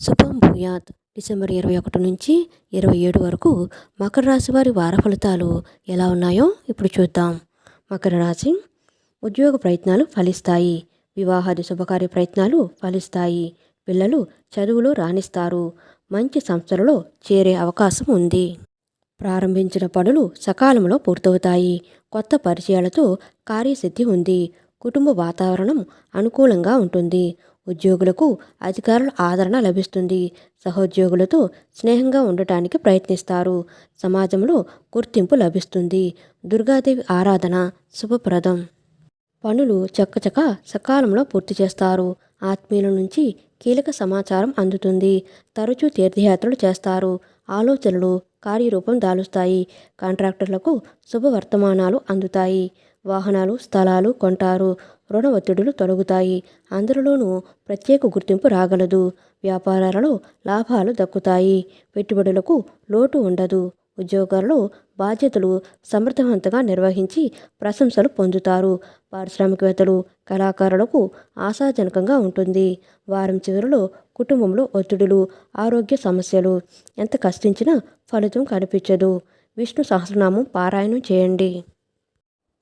శుభం భూయాత్. డిసెంబర్ ఇరవై ఒకటి నుంచి ఇరవై ఏడు వరకు మకర రాశి వారి వార ఫలితాలు ఎలా ఉన్నాయో ఇప్పుడు చూద్దాం. మకర రాశి ఉద్యోగ ప్రయత్నాలు ఫలిస్తాయి. వివాహాది శుభకార్య ప్రయత్నాలు ఫలిస్తాయి. పిల్లలు చదువులో రాణిస్తారు. మంచి సంస్థలలో చేరే అవకాశం ఉంది. ప్రారంభించిన పనులు సకాలంలో పూర్తవుతాయి. కొత్త పరిచయాలతో కార్యసిద్ధి ఉంది. కుటుంబ వాతావరణం అనుకూలంగా ఉంటుంది. ఉద్యోగులకు అధికారుల ఆదరణ లభిస్తుంది. సహోద్యోగులతో స్నేహంగా ఉండటానికి ప్రయత్నిస్తారు. సమాజంలో గుర్తింపు లభిస్తుంది. దుర్గాదేవి ఆరాధన శుభప్రదం. పనులు చక్కచక్క సకాలంలో పూర్తి చేస్తారు. ఆత్మీయుల నుంచి కీలక సమాచారం అందుతుంది. తరచూ తీర్థయాత్రలు చేస్తారు. ఆలోచనలు కార్యరూపం దాలుస్తాయి. కాంట్రాక్టర్లకు శుభవర్తమానాలు అందుతాయి. వాహనాలు స్థలాలు కొంటారు. రుణ ఒత్తిడులు తొలగుతాయి. అందరిలోనూ ప్రత్యేక గుర్తింపు రాగలదు. వ్యాపారాలలో లాభాలు దక్కుతాయి. పెట్టుబడులకు లోటు ఉండదు. ఉద్యోగాల్లో బాధ్యతలు సమర్థవంతంగా నిర్వహించి ప్రశంసలు పొందుతారు. పారిశ్రామికవేత్తలు కళాకారులకు ఆశాజనకంగా ఉంటుంది. వారం చివరిలో కుటుంబంలో ఒత్తిడులు ఆరోగ్య సమస్యలు. ఎంత కష్టించినా ఫలితం కనిపించదు. విష్ణు సహస్రనామం పారాయణం చేయండి.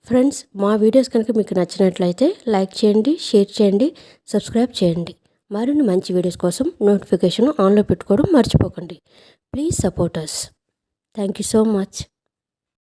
ఫ్రెండ్స్ మా వీడియోస్ కనుక మీకు నచ్చినట్లయితే లైక్ చేయండి షేర్ చేయండి సబ్స్క్రైబ్ చేయండి. మరిన్ని మంచి వీడియోస్ కోసం నోటిఫికేషన్ ఆన్లో పెట్టుకోవడం మర్చిపోకండి. Please support us thank you so much